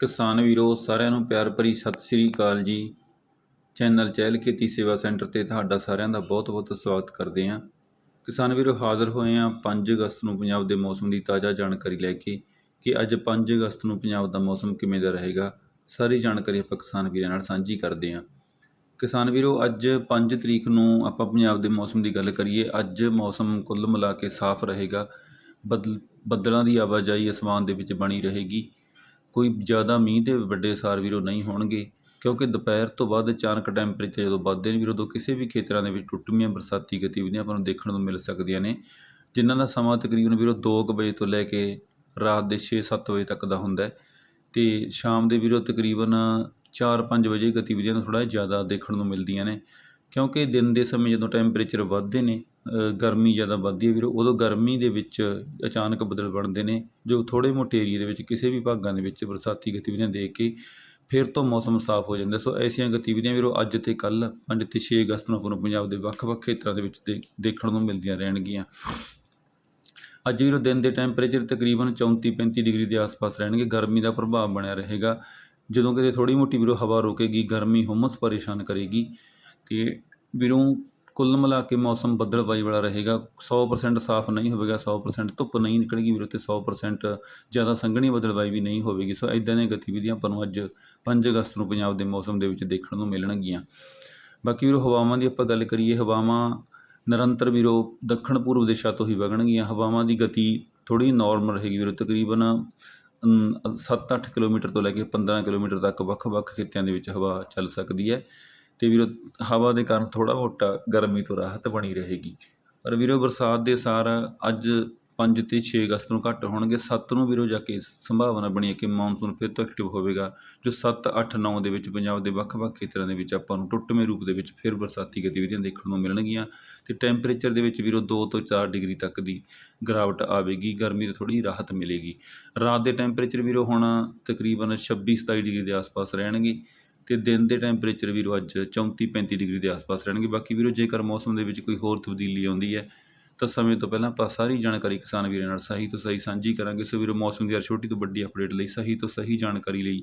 ਕਿਸਾਨ ਵੀਰੋ, ਸਾਰਿਆਂ ਨੂੰ ਪਿਆਰ ਭਰੀ ਸਤਿ ਸ੍ਰੀ ਅਕਾਲ ਜੀ। ਚੈਨਲ ਚਹਿਲ ਖੇਤੀ ਸੇਵਾ ਸੈਂਟਰ ਤੇ ਤੁਹਾਡਾ ਸਾਰਿਆਂ ਦਾ ਬਹੁਤ-ਬਹੁਤ ਸਵਾਗਤ ਕਰਦੇ ਹਾਂ। ਕਿਸਾਨ ਵੀਰੋ, ਹਾਜ਼ਰ ਹੋਏ ਹਾਂ 5 ਅਗਸਤ ਨੂੰ ਪੰਜਾਬ ਦੇ ਮੌਸਮ ਦੀ ਤਾਜ਼ਾ ਜਾਣਕਾਰੀ ਲੈ ਕੇ ਕਿ ਅੱਜ 5 ਅਗਸਤ ਨੂੰ ਪੰਜਾਬ ਦਾ ਮੌਸਮ ਕਿਵੇਂ ਦਾ ਰਹੇਗਾ। ਸਾਰੀ ਜਾਣਕਾਰੀ ਆਪਾਂ ਕਿਸਾਨ ਵੀਰਾਂ ਨਾਲ ਸਾਂਝੀ ਕਰਦੇ ਹਾਂ। ਕਿਸਾਨ ਵੀਰੋ, ਅੱਜ 5 ਤਰੀਕ ਨੂੰ ਆਪਾਂ ਪੰਜਾਬ ਦੇ ਮੌਸਮ ਦੀ ਗੱਲ ਕਰੀਏ, ਅੱਜ ਮੌਸਮ ਕੁੱਲ ਮਿਲਾ ਕੇ ਸਾਫ਼ ਰਹੇਗਾ। ਬਦਲ ਬੱਦਲਾਂ ਦੀ ਆਵਾਜਾਈ ਅਸਮਾਨ ਦੇ ਵਿੱਚ ਬਣੀ ਰਹੇਗੀ। ਕੋਈ ਜ਼ਿਆਦਾ ਮੀਂਹ ਦੇ ਵੱਡੇ ਅਸਾਰ ਵੀਰੋ ਨਹੀਂ ਹੋਣਗੇ, ਕਿਉਂਕਿ ਦੁਪਹਿਰ ਤੋਂ ਬਾਅਦ ਅਚਾਨਕ ਟੈਂਪਰੇਚਰ ਜਦੋਂ ਵੱਧਦੇ ਨੇ ਵੀਰੋ, ਉਦੋਂ ਕਿਸੇ ਵੀ ਖੇਤਰਾਂ ਦੇ ਵਿੱਚ ਟੁੱਟਵੀਆਂ ਬਰਸਾਤੀ ਗਤੀਵਿਧੀਆਂ ਆਪਾਂ ਨੂੰ ਦੇਖਣ ਨੂੰ ਮਿਲ ਸਕਦੀਆਂ ਨੇ। ਜਿਨ੍ਹਾਂ ਦਾ ਸਮਾਂ ਤਕਰੀਬਨ ਵੀਰੋ 2 ਵਜੇ ਤੋਂ ਲੈ ਕੇ ਰਾਤ ਦੇ 6-7 ਵਜੇ ਤੱਕ ਦਾ ਹੁੰਦਾ ਹੈ। ਤੇ ਸ਼ਾਮ ਦੇ ਵੀਰੋ ਤਕਰੀਬਨ 4-5 ਵਜੇ ਗਤੀਵਿਧੀਆਂ ਨੂੰ ਥੋੜ੍ਹਾ ਜ਼ਿਆਦਾ ਦੇਖਣ ਨੂੰ ਮਿਲਦੀਆਂ ਨੇ। ਕਿਉਂਕਿ ਦਿਨ ਦੇ ਸਮੇਂ ਜਦੋਂ ਟੈਂਪਰੇਚਰ ਵੱਧਦੇ ਨੇ ਗਰਮੀ ਜ਼ਿਆਦਾ ਵੱਧਦੀ ਹੈ ਵੀਰੋ, ਉਦੋਂ ਗਰਮੀ ਦੇ ਵਿੱਚ ਅਚਾਨਕ ਬੱਦਲ ਬਣਦੇ ਨੇ, ਜੋ ਥੋੜ੍ਹੇ ਮੋਟੇ ਏਰੀਏ ਦੇ ਵਿੱਚ ਕਿਸੇ ਵੀ ਭਾਗਾਂ ਦੇ ਵਿੱਚ ਬਰਸਾਤੀ ਗਤੀਵਿਧੀਆਂ ਦੇਖ ਕੇ ਫਿਰ ਤੋਂ ਮੌਸਮ ਸਾਫ਼ ਹੋ ਜਾਂਦਾ। ਸੋ ਐਸੀਆਂ ਗਤੀਵਿਧੀਆਂ ਵੀਰੋ ਅੱਜ ਤੇ ਕੱਲ੍ਹ 5 ਤੇ 6 ਅਗਸਤ ਨੂੰ ਆਪਾਂ ਨੂੰ ਪੰਜਾਬ ਦੇ ਵੱਖ-ਵੱਖ ਖੇਤਰਾਂ ਦੇ ਵਿੱਚ ਦੇ- ਦੇਖਣ ਨੂੰ ਮਿਲਦੀਆਂ ਰਹਿਣਗੀਆਂ। ਅੱਜ ਵੀਰੋ ਦਿਨ ਦੇ ਟੈਂਪਰੇਚਰ ਤਕਰੀਬਨ 34-35 ਡਿਗਰੀ ਦੇ ਆਸ-ਪਾਸ ਰਹਿਣਗੇ, ਗਰਮੀ ਦਾ ਪ੍ਰਭਾਵ ਬਣਿਆ ਰਹੇਗਾ। ਜਦੋਂ ਕਿਤੇ ਥੋੜੀ ਮੋਟੀ ਵੀਰੋ ਹਵਾ ਰੁਕੇਗੀ, ਗਰਮੀ ਹੁਮਸ ਪਰੇਸ਼ਾਨ ਕਰੇਗੀ ਅਤੇ ਵੀਰੋ ਕੁੱਲ ਮਿਲਾ ਕੇ ਮੌਸਮ ਬੱਦਲਬਾਈ ਵਾਲਾ ਰਹੇਗਾ। 100% ਸਾਫ਼ ਨਹੀਂ ਹੋਵੇਗਾ 100% ਧੁੱਪ ਨਹੀਂ ਨਿਕਲੇਗੀ ਵੀਰੋ ਤੇ 100% ਜ਼ਿਆਦਾ ਸੰਘਣੀ ਬੱਦਲਬਾਈ ਵੀ ਨਹੀਂ ਹੋਵੇਗੀ। ਸੋ ਇਦਾਂ ਦੀਆਂ ਗਤੀਵਿਧੀਆਂ ਆਪਾਂ ਨੂੰ ਅੱਜ 5 ਅਗਸਤ ਨੂੰ ਪੰਜਾਬ ਦੇ ਮੌਸਮ ਦੇ ਵਿੱਚ ਦੇਖਣ ਨੂੰ ਮਿਲਣਗੀਆਂ। ਬਾਕੀ ਵੀਰੋ ਹਵਾਵਾਂ ਦੀ ਆਪਾਂ ਗੱਲ ਕਰੀਏ, ਹਵਾਵਾਂ ਨਿਰੰਤਰ ਵੀਰੋ ਦੱਖਣ ਪੂਰਬ ਦਿਸ਼ਾ ਤੋਂ ਹੀ ਵਗਣਗੀਆਂ। ਹਵਾਵਾਂ ਦੀ ਗਤੀ ਥੋੜੀ ਨਾਰਮਲ ਰਹੇਗੀ ਵੀਰੋ, ਤਕਰੀਬਨ 7-8 ਕਿਲੋਮੀਟਰ ਤੋਂ ਲੈ ਕੇ 15 ਕਿਲੋਮੀਟਰ ਤੱਕ ਵੱਖ-ਵੱਖ ਖੇਤਿਆਂ ਦੇ ਵਿੱਚ ਹਵਾ ਚੱਲ ਸਕਦੀ ਹੈ। ਅਤੇ ਵੀਰੋ, ਹਵਾ ਦੇ ਕਾਰਨ ਥੋੜ੍ਹਾ ਮੋਟਾ ਗਰਮੀ ਤੋਂ ਰਾਹਤ ਬਣੀ ਰਹੇਗੀ। ਪਰ ਵੀਰੋ, ਬਰਸਾਤ ਦੇ ਸਾਰ ਅੱਜ ਪੰਜ ਅਤੇ ਛੇ ਅਗਸਤ ਨੂੰ ਘੱਟ ਹੋਣਗੇ। ਸੱਤ ਨੂੰ ਵੀਰੋ, ਜਾ ਕੇ ਸੰਭਾਵਨਾ ਬਣੀ ਹੈ ਕਿ ਮੌਨਸੂਨ ਫਿਰ ਤੋਂ ਐਕਟਿਵ ਹੋਵੇਗਾ, ਜੋ 7 8 9 ਦੇ ਵਿੱਚ ਪੰਜਾਬ ਦੇ ਵੱਖ-ਵੱਖ ਖੇਤਰਾਂ ਦੇ ਵਿੱਚ ਆਪਾਂ ਨੂੰ ਟੁੱਟਵੇਂ ਰੂਪ ਦੇ ਵਿੱਚ ਫਿਰ ਬਰਸਾਤੀ ਗਤੀਵਿਧੀਆਂ ਦੇਖਣ ਨੂੰ ਮਿਲਣਗੀਆਂ। ਤੇ ਟੈਂਪਰੇਚਰ ਦੇ ਵਿੱਚ ਵੀਰੋ 2 ਤੋਂ 4 ਡਿਗਰੀ ਤੱਕ ਦੀ ਗਿਰਾਵਟ ਆਵੇਗੀ। ਗਰਮੀ ਤੋਂ ਥੋੜੀ ਰਾਹਤ ਮਿਲੇਗੀ। ਰਾਤ ਦੇ ਟੈਂਪਰੇਚਰ ਵੀਰੋ, ਹੁਣ ਤਕਰੀਬਨ 26 27 ਡਿਗਰੀ ਦੇ ਆਸ-ਪਾਸ ਰਹਿਣਗੇ। ਅਤੇ ਦਿਨ ਦੇ ਟੈਂਪਰੇਚਰ ਵੀਰੋ ਅੱਜ 34 35 ਡਿਗਰੀ ਦੇ ਆਸ-ਪਾਸ ਰਹਿਣਗੇ। ਬਾਕੀ ਵੀਰੋ, ਜੇਕਰ ਮੌਸਮ ਦੇ ਵਿੱਚ ਕੋਈ ਹੋਰ ਤਬਦੀਲੀ ਆਉਂਦੀ ਹੈ, ਤਾਂ ਸਮੇਂ ਤੋਂ ਪਹਿਲਾਂ ਆਪਾਂ ਸਾਰੀ ਜਾਣਕਾਰੀ ਕਿਸਾਨ ਵੀਰਾਂ ਨਾਲ ਸਹੀ ਤੋਂ ਸਹੀ ਸਾਂਝੀ ਕਰਾਂਗੇ। ਸੋ ਵੀਰੋ, ਮੌਸਮ ਦੀ ਹਰ ਛੋਟੀ ਤੋਂ ਵੱਡੀ ਅਪਡੇਟ ਲਈ ਸਹੀ ਤੋਂ ਸਹੀ ਜਾਣਕਾਰੀ ਲਈ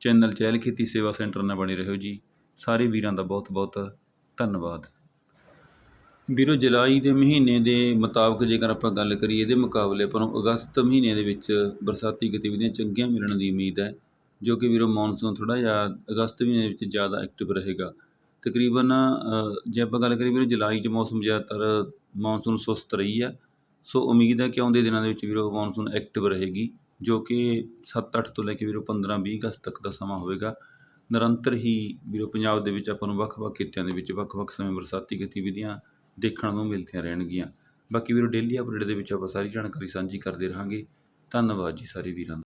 ਚੈਨਲ ਚਹਿਲ ਖੇਤੀ ਸੇਵਾ ਸੈਂਟਰ ਨਾਲ ਬਣੇ ਰਹੋ ਜੀ। ਸਾਰੇ ਵੀਰਾਂ ਦਾ ਬਹੁਤ-ਬਹੁਤ ਧੰਨਵਾਦ। ਵੀਰੋ, ਜੁਲਾਈ ਦੇ ਮਹੀਨੇ ਦੇ ਮੁਤਾਬਕ ਜੇਕਰ ਆਪਾਂ ਗੱਲ ਕਰੀਏ, ਇਹਦੇ ਮੁਕਾਬਲੇ ਆਪਾਂ ਨੂੰ ਅਗਸਤ ਮਹੀਨੇ ਦੇ ਵਿੱਚ ਬਰਸਾਤੀ ਗਤੀਵਿਧੀਆਂ ਚੰਗੀਆਂ ਮਿਲਣ ਦੀ ਉਮੀਦ ਹੈ। ਜੋ ਕਿ ਵੀਰੋ ਮੌਨਸੂਨ ਥੋੜਾ ਜਿਹਾ ਅਗਸਤ ਮਹੀਨੇ ਵਿੱਚ ਜ਼ਿਆਦਾ ਐਕਟਿਵ ਰਹੇਗਾ। ਤਕਰੀਬਨ ਜੇ ਆਪਾਂ ਗੱਲ ਕਰੀਏ ਵੀਰੋ ਜੁਲਾਈ 'ਚ ਮੌਸਮ ਜ਼ਿਆਦਾਤਰ ਮੌਨਸੂਨ ਸੁਸਤ ਰਹੀ ਹੈ। ਸੋ ਉਮੀਦ ਹੈ ਕਿ ਆਉਂਦੇ ਦਿਨਾਂ ਦੇ ਵਿੱਚ ਵੀਰੋ ਮੌਨਸੂਨ ਐਕਟਿਵ ਰਹੇਗੀ, ਜੋ ਕਿ 7-8 ਤੋਂ ਲੈ ਕੇ ਵੀਰੋ 15-20 ਅਗਸਤ ਤੱਕ ਦਾ ਸਮਾਂ ਹੋਵੇਗਾ। ਨਿਰੰਤਰ ਹੀ ਵੀਰੋ ਪੰਜਾਬ ਦੇ ਵਿੱਚ ਆਪਾਂ ਨੂੰ ਵੱਖ-ਵੱਖ ਖੇਤਿਆਂ ਦੇ ਵਿੱਚ ਵੱਖ-ਵੱਖ ਸਮੇਂ ਬਰਸਾਤੀ ਗਤੀਵਿਧੀਆਂ ਦੇਖਣ ਨੂੰ ਮਿਲਦੀਆਂ ਰਹਿਣਗੀਆਂ। ਬਾਕੀ ਵੀਰੋ ਡੇਲੀ ਅਪਡੇਟ ਦੇ ਵਿੱਚ ਆਪਾਂ ਸਾਰੀ ਜਾਣਕਾਰੀ ਸਾਂਝੀ ਕਰਦੇ ਰਹਾਂਗੇ। ਧੰਨਵਾਦ ਜੀ ਸਾਰੇ ਵੀਰਾਂ ਦਾ।